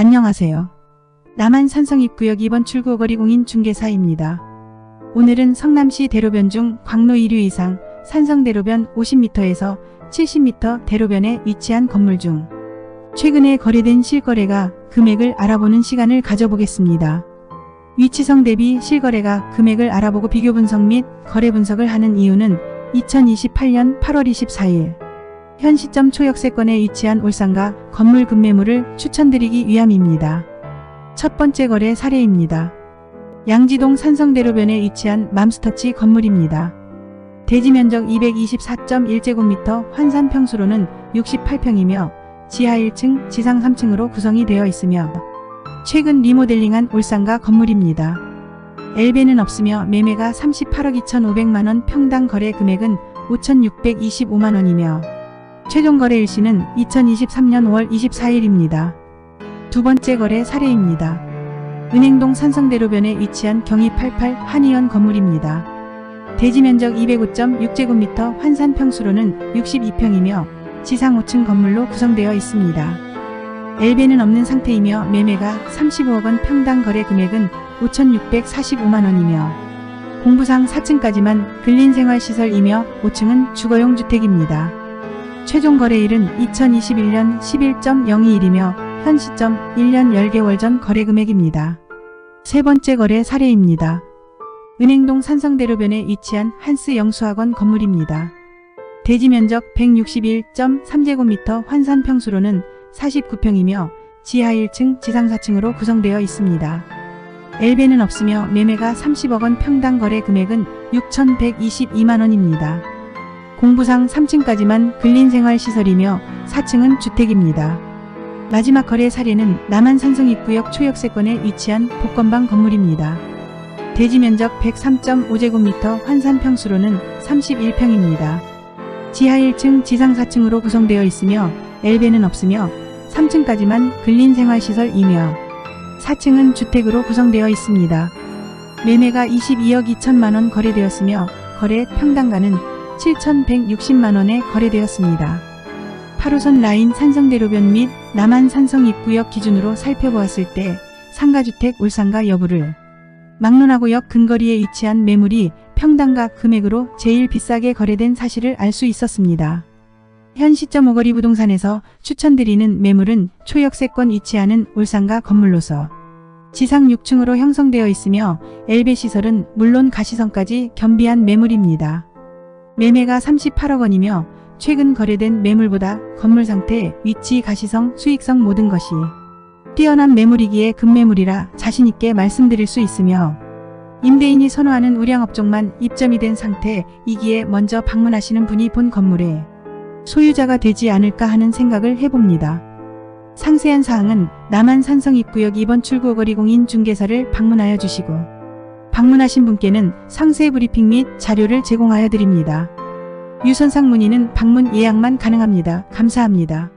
안녕하세요. 남한 산성 입구역 2번 출구 거리 공인 중개사입니다. 오늘은 성남시 대로변 중 광로 1류 이상 산성 대로변 50m에서 70m 대로변에 위치한 건물 중 최근에 거래된 실거래가 금액을 알아보는 시간을 가져보겠습니다. 위치성 대비 실거래가 금액을 알아보고 비교 분석 및 거래 분석을 하는 이유는 2028년 8월 24일 현 시점 초역세권에 위치한 울산과 건물 급매물을 추천드리기 위함입니다. 첫 번째 거래 사례입니다. 양지동 산성대로변에 위치한 맘스터치 건물입니다. 대지 면적 224.1제곱미터 환산 평수로는 68평이며 지하 1층, 지상 3층으로 구성이 되어 있으며 최근 리모델링한 울산가 건물입니다. 엘베는 없으며 매매가 38억 2,500만원 평당 거래 금액은 5,625만원이며 최종 거래 일시는 2023년 5월 24일입니다. 두 번째 거래 사례입니다. 은행동 산성대로변에 위치한 경희 88 한의원 건물입니다. 대지 면적 205.6제곱미터 환산 평수로는 62평이며 지상 5층 건물로 구성되어 있습니다. 엘베는 없는 상태이며 매매가 35억 원 평당 거래 금액은 5,645만 원이며 공부상 4층까지만 근린생활시설이며 5층은 주거용 주택입니다. 최종 거래일은 2021년 11.02일이며 현 시점 1년 10개월 전 거래 금액입니다. 세 번째 거래 사례입니다. 은행동 산성대로변에 위치한 한스 영수학원 건물입니다. 대지 면적 161.3제곱미터 환산 평수로는 49평이며 지하 1층, 지상 4층으로 구성되어 있습니다. 엘베는 없으며 매매가 30억 원 평당 거래 금액은 6,122만 원입니다. 공부상 3층까지만 근린생활시설이며 4층은 주택입니다. 마지막 거래 사례는 남한 산성 입구역 초역세권에 위치한 복건방 건물입니다. 대지 면적 103.5제곱미터 환산 평수로는 31평입니다. 지하 1층, 지상 4층으로 구성되어 있으며 엘베는 없으며 3층까지만 근린생활시설이며 4층은 주택으로 구성되어 있습니다. 매매가 22억 2천만 원 거래되었으며 거래 평당가는 7,160만 원에 거래되었습니다. 8호선 라인 산성대로변 및 남한 산성 입구역 기준으로 살펴보았을 때 상가주택 울산가 여부를 막론하고역 근거리에 위치한 매물이 평당가 금액으로 제일 비싸게 거래된 사실을 알 수 있었습니다. 현 시점 오거리 부동산에서 추천드리는 매물은 초역세권 위치하는 울산가 건물로서 지상 6층으로 형성되어 있으며 엘베 시설은 물론 가시성까지 겸비한 매물입니다. 매매가 38억 원이며 최근 거래된 매물보다 건물 상태, 위치, 가시성, 수익성 모든 것이 뛰어난 매물이기에 급매물이라 자신있게 말씀드릴 수 있으며 임대인이 선호하는 우량업종만 입점이 된 상태이기에 먼저 방문하시는 분이 본 건물에 소유자가 되지 않을까 하는 생각을 해봅니다. 상세한 사항은 남한 산성 입구역 2번 출구 거리 공인 중개사를 방문하여 주시고 방문하신 분께는 상세 브리핑 및 자료를 제공하여 드립니다. 유선상 문의는 방문 예약만 가능합니다. 감사합니다.